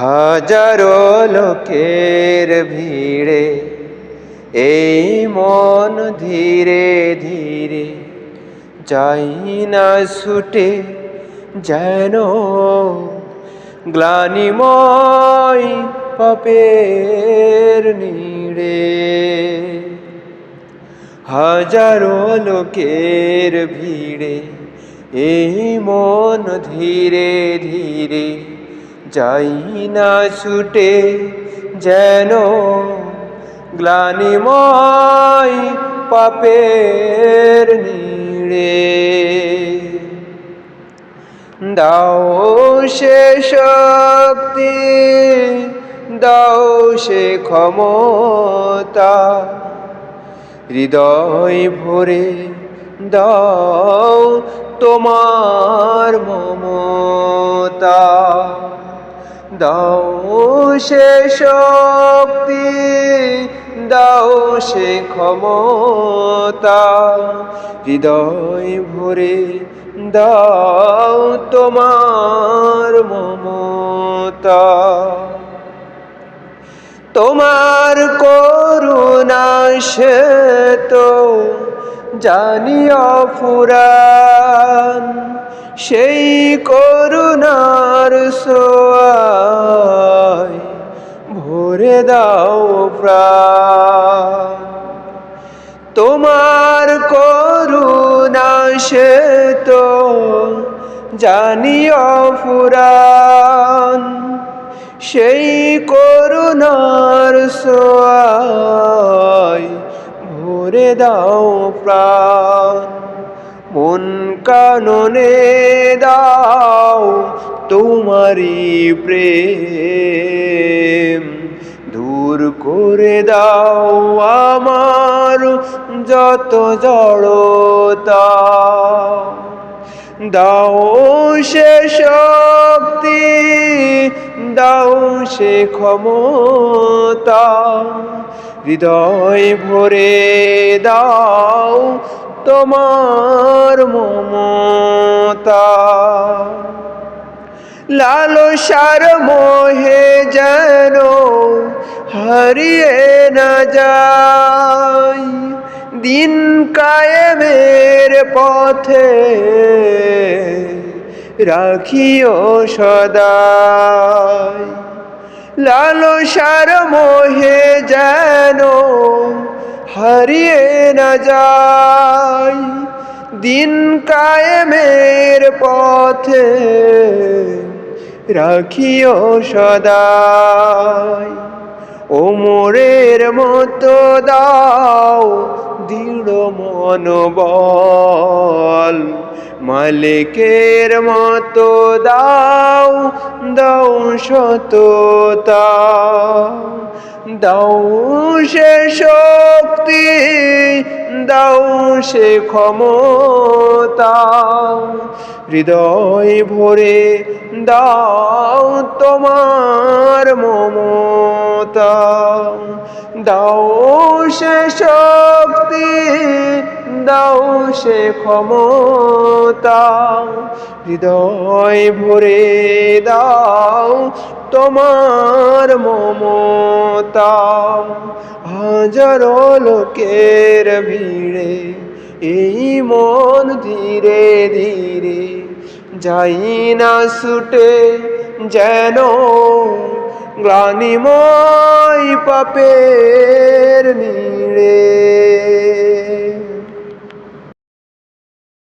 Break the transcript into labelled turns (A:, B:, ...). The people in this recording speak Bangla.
A: হাজারো লোকের ভিড়ে, এই মন ধীরে ধীরে যাই না ছুটে, যেন গ্লানিময় পাপের নিড়ে। হাজারো লোকের ভিড়ে, এই মন ধীরে ধীরে যাই না ছুটে যেন গ্লানিময় পাপের নিড়ে। দাও সে শক্তি, দাও সে ক্ষমতা, হৃদয় ভরে দাও তোমার মমতা। দাও সে শক্তি, দাও সে ক্ষমতা, হৃদয় ভরে দাও তোমার মমতা। তোমার করুণা সে তো জানিয়া ফুরান, সেই করুণার সোয়ায় ভরে দাও প্রাণ। তোমার করুণা সে তো জানিয়া ফুরান। সেই করুণার সোয়ায় ভরে দাও প্রাণ। মন কাননে দাও তোমারি প্রেম। দূর করে দাও আমার যত জড়তা। দাও সে শক্তি, দাও সে ক্ষমতা। হৃদয় ভরে দাও তোমার মমতা। লালসার মোহে যেন হারিয়ে না যাই দিন কায়েমের পথে রাখিও সদাই। লালসার মোহে যেন হারিয়ে না যাই দিন কায়েমের পথে রাখিও সদাই। ওমরের মতো দাও দৃঢ় মনোবল। মালিকের মতো দাও দাও সততা। দাও সে শক্তি সে ক্ষমতা। হৃদয় ভরে দাও তোমার মমতা। দাও সে শক্তি সে ক্ষমতা। হৃদয় ভরে দাও তোমার মমতা। হাজারো লোকের ভিড়ে এই মন ধীরে ধীরে যাই না ছুটে যেন গ্লানিময় পাপে